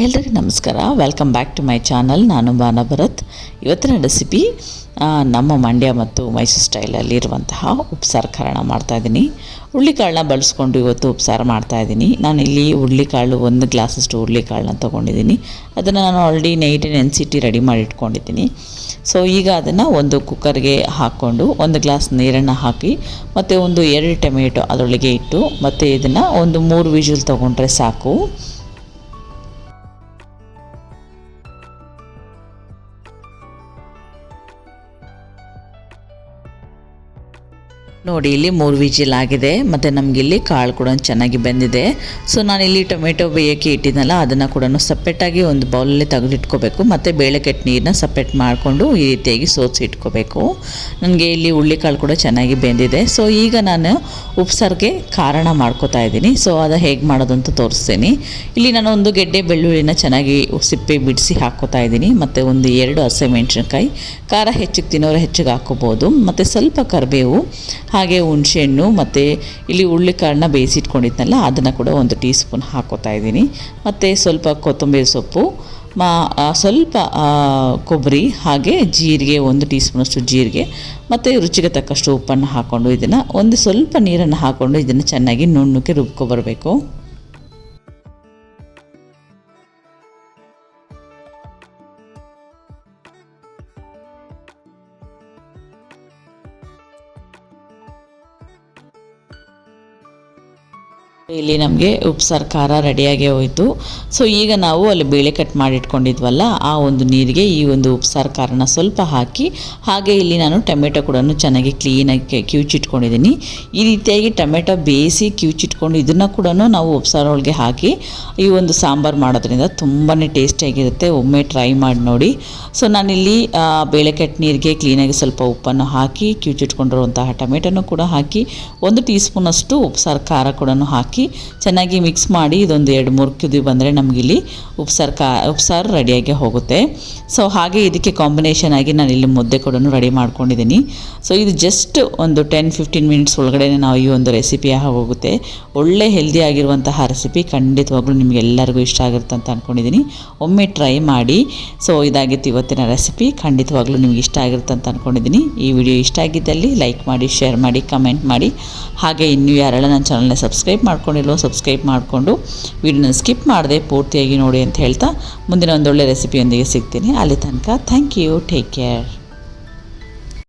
ಎಲ್ರಿಗೂ ನಮಸ್ಕಾರ. Welcome back to my channel ನಾನು ಬಾನ ಭರತ್. ಇವತ್ತಿನ ರೆಸಿಪಿ ನಮ್ಮ ಮಂಡ್ಯ ಮತ್ತು ಮೈಸೂರು ಸ್ಟೈಲಲ್ಲಿ ಇರುವಂತಹ ಉಪ್ಸಾರು ಕಾರಣ ಮಾಡ್ತಾಯಿದ್ದೀನಿ ಹುರುಳಿಕಾಳನ್ನ ಬಳಸ್ಕೊಂಡು ಇವತ್ತು ಉಪ್ಸಾರು ಮಾಡ್ತಾಯಿದ್ದೀನಿ ನಾನು ಇಲ್ಲಿ ಹುರುಳಿಕಾಳು, ಒಂದು ಗ್ಲಾಸಷ್ಟು ಹುರುಳಿಕಾಳನ್ನ ತೊಗೊಂಡಿದ್ದೀನಿ ಅದನ್ನು ನಾನು ಆಲ್ರೆಡಿ ನೈಟ್ ನೆನೆಸಿಟ್ಟು ರೆಡಿ ಮಾಡಿ ಇಟ್ಕೊಂಡಿದ್ದೀನಿ ಸೊ ಈಗ ಅದನ್ನು ಒಂದು ಕುಕ್ಕರ್ಗೆ ಹಾಕ್ಕೊಂಡು ಒಂದು ಗ್ಲಾಸ್ ನೀರನ್ನು ಹಾಕಿ, ಮತ್ತು ಒಂದು ಎರಡು ಟೊಮೆಟೊ ಅದರೊಳಗೆ ಇಟ್ಟು, ಮತ್ತು ಇದನ್ನು ಒಂದು ಮೂರು ವಿಜುಲ್ ತೊಗೊಂಡ್ರೆ ಸಾಕು. ನೋಡಿ, ಇಲ್ಲಿ ಮೂರು ವಿಜಿಲ್ ಆಗಿದೆ, ಮತ್ತು ನಮಗಿಲ್ಲಿ ಕಾಳು ಕೂಡ ಚೆನ್ನಾಗಿ ಬೆಂದಿದೆ. ಸೊ ಇಲ್ಲಿ ಟೊಮೆಟೊ ಬೇಯೋಕ್ಕೆ ಇಟ್ಟಿದ್ನಲ್ಲ, ಅದನ್ನು ಕೂಡ ಸಪ್ರೇಟಾಗಿ ಒಂದು ಬೌಲಲ್ಲಿ ತೆಗೆದಿಟ್ಕೋಬೇಕು. ಮತ್ತು ಬೇಳೆ ಕೆಟ್ಟ ನೀರನ್ನ ಸಪ್ರೇಟ್ ಮಾಡಿಕೊಂಡು ಈ ರೀತಿಯಾಗಿ ಸೋಸಿ ಇಟ್ಕೋಬೇಕು. ನನಗೆ ಇಲ್ಲಿ ಹುಳ್ಳಿ ಕಾಳು ಕೂಡ ಚೆನ್ನಾಗಿ ಬೆಂದಿದೆ. ಸೊ ಈಗ ನಾನು ಉಪ್ಸಾರಿಗೆ ಕಾರಣ ಮಾಡ್ಕೋತಾ ಇದ್ದೀನಿ. ಸೊ ಅದು ಹೇಗೆ ಮಾಡೋದು ಅಂತ ತೋರಿಸ್ತೀನಿ. ಇಲ್ಲಿ ನಾನು ಒಂದು ಗೆಡ್ಡೆ ಬೆಳ್ಳುಳ್ಳಿನ ಚೆನ್ನಾಗಿ ಸಿಪ್ಪೆ ಬಿಡಿಸಿ ಹಾಕೋತಾ ಇದ್ದೀನಿ. ಮತ್ತು ಒಂದು ಎರಡು ಹಸಿಮೆಣಸಿನ್ಕಾಯಿ ಖಾರ ಹೆಚ್ಚಿಗೆ ತಿನ್ನೋರು ಹೆಚ್ಚಿಗೆ ಹಾಕ್ಕೋಬೋದು. ಮತ್ತು ಸ್ವಲ್ಪ ಕರಿಬೇವು ಹಾಗೆ ಹುಣಸೆಹಣ್ಣು ಮತ್ತು ಇಲ್ಲಿ ಹುಳ್ಳಿಕಾಳನ್ನ ಬೇಯಿಸಿಟ್ಕೊಂಡಿದ್ನಲ್ಲ, ಅದನ್ನು ಕೂಡ ಒಂದು ಟೀ ಸ್ಪೂನ್ ಹಾಕ್ಕೋತಾ ಇದ್ದೀನಿ. ಮತ್ತು ಸ್ವಲ್ಪ ಕೊತ್ತಂಬರಿ ಸೊಪ್ಪು, ಮಾ ಸ್ವಲ್ಪ ಕೊಬ್ಬರಿ, ಹಾಗೆ ಜೀರಿಗೆ, ಒಂದು ಟೀ ಸ್ಪೂನಷ್ಟು ಜೀರಿಗೆ, ಮತ್ತು ರುಚಿಗೆ ತಕ್ಕಷ್ಟು ಉಪ್ಪನ್ನು ಹಾಕ್ಕೊಂಡು ಇದನ್ನು ಒಂದು ಸ್ವಲ್ಪ ನೀರನ್ನು ಹಾಕ್ಕೊಂಡು ಇದನ್ನು ಚೆನ್ನಾಗಿ ನುಣ್ಣಕ್ಕೆ ರುಬ್ಕೊಬರಬೇಕು. ಇಲ್ಲಿ ನಮಗೆ ಉಪ್ಸಾರು ಖಾರ ರೆಡಿಯಾಗಿ ಹೋಯಿತು. ಸೊ ಈಗ ನಾವು ಅಲ್ಲಿ ಬೇಳೆ ಕಟ್ ಮಾಡಿಟ್ಕೊಂಡಿದ್ವಲ್ಲ, ಆ ಒಂದು ನೀರಿಗೆ ಈ ಒಂದು ಉಪ್ಸಾರು ಖಾರನ ಸ್ವಲ್ಪ ಹಾಕಿ, ಹಾಗೆ ಇಲ್ಲಿ ನಾನು ಟೊಮೆಟೊ ಕೂಡ ಚೆನ್ನಾಗಿ ಕ್ಲೀನಾಗಿ ಕಿವುಚಿಟ್ಕೊಂಡಿದ್ದೀನಿ ಈ ರೀತಿಯಾಗಿ ಟೊಮೆಟೊ ಬೇಯಿಸಿ ಕಿವುಚಿಟ್ಕೊಂಡು ಇದನ್ನು ಕೂಡ ನಾವು ಒಳಗೆ ಹಾಕಿ, ಈ ಒಂದು ಸಾಂಬಾರು ಮಾಡೋದ್ರಿಂದ ತುಂಬಾ ಟೇಸ್ಟಿಯಾಗಿರುತ್ತೆ ಒಮ್ಮೆ ಟ್ರೈ ಮಾಡಿ ನೋಡಿ. ಸೊ ನಾನಿಲ್ಲಿ ಬೇಳೆ ಕಟ್ ನೀರಿಗೆ ಕ್ಲೀನಾಗಿ ಸ್ವಲ್ಪ ಉಪ್ಪನ್ನು ಹಾಕಿ ಕಿವುಚಿಟ್ಕೊಂಡಿರುವಂತಹ ಟೊಮೆಟೊನು ಕೂಡ ಹಾಕಿ, ಒಂದು ಟೀ ಸ್ಪೂನಷ್ಟು ಉಪ್ಸಾರು ಖಾರ ಕೂಡ ಹಾಕಿ ಚೆನ್ನಾಗಿ ಮಿಕ್ಸ್ ಮಾಡಿ ಇದೊಂದು ಎರಡು ಮೂರು ಕುದಿ ಬಂದರೆ ನಮಗಿಲ್ಲಿ ಉಪ್ಸಾರು ಕಾ, ಉಪ್ಸಾರು ರೆಡಿಯಾಗಿ ಹೋಗುತ್ತೆ. ಸೊ ಹಾಗೆ ಇದಕ್ಕೆ ಕಾಂಬಿನೇಷನ್ ಆಗಿ ನಾನು ಇಲ್ಲಿ ಮುದ್ದೆ ಕೂಡ ರೆಡಿ ಮಾಡ್ಕೊಂಡಿದ್ದೀನಿ. ಸೊ ಇದು ಜಸ್ಟ್ ಒಂದು ಟೆನ್ ಫಿಫ್ಟೀನ್ ಮಿನಿಟ್ಸ್ ಒಳಗಡೆ ನಾವು ಈ ಒಂದು ರೆಸಿಪಿ ಹೋಗುತ್ತೆ. ಒಳ್ಳೆ ಹೆಲ್ದಿ ಆಗಿರುವಂತಹ ರೆಸಿಪಿ ಖಂಡಿತವಾಗ್ಲೂ ನಿಮಗೆಲ್ಲರಿಗೂ ಇಷ್ಟ ಆಗುತ್ತೆ ಅಂತ ಅಂದ್ಕೊಂಡಿದ್ದೀನಿ ಒಮ್ಮೆ ಟ್ರೈ ಮಾಡಿ. ಸೊ ಇದಾಗಿತ್ತು ಇವತ್ತಿನ ರೆಸಿಪಿ ಖಂಡಿತವಾಗ್ಲೂ ನಿಮ್ಗೆ ಇಷ್ಟ ಆಗಿರುತ್ತೆ ಅಂತ ಅಂದ್ಕೊಂಡಿದ್ದೀನಿ ಈ ವಿಡಿಯೋ ಇಷ್ಟ ಆಗಿದ್ದಲ್ಲಿ ಲೈಕ್ ಮಾಡಿ ಶೇರ್ ಮಾಡಿ ಕಮೆಂಟ್ ಮಾಡಿ. ಹಾಗೆ ಇನ್ನೂ ಯಾರೆಲ್ಲ ನನ್ನ ಚಾನಲ್ನ ಸಬ್ಸ್ಕ್ರೈಬ್ ಮಾಡ್ಕೊಂಡಿಲ್ವೋ ಸಬ್ಸ್ಕ್ರೈಬ್ ಮಾಡಿಕೊಂಡು ವಿಡಿಯೋನ ಸ್ಕಿಪ್ ಮಾಡದೆ ಪೂರ್ತಿಯಾಗಿ ನೋಡಿ ಅಂತ ಹೇಳ್ತಾ ಮುಂದಿನ ಒಂದೊಳ್ಳೆ ರೆಸಿಪಿಯೊಂದಿಗೆ ಸಿಗ್ತೀನಿ. ಅಲ್ಲಿ ತನಕ ಥ್ಯಾಂಕ್ ಯು ಟೇಕ್ ಕೇರ್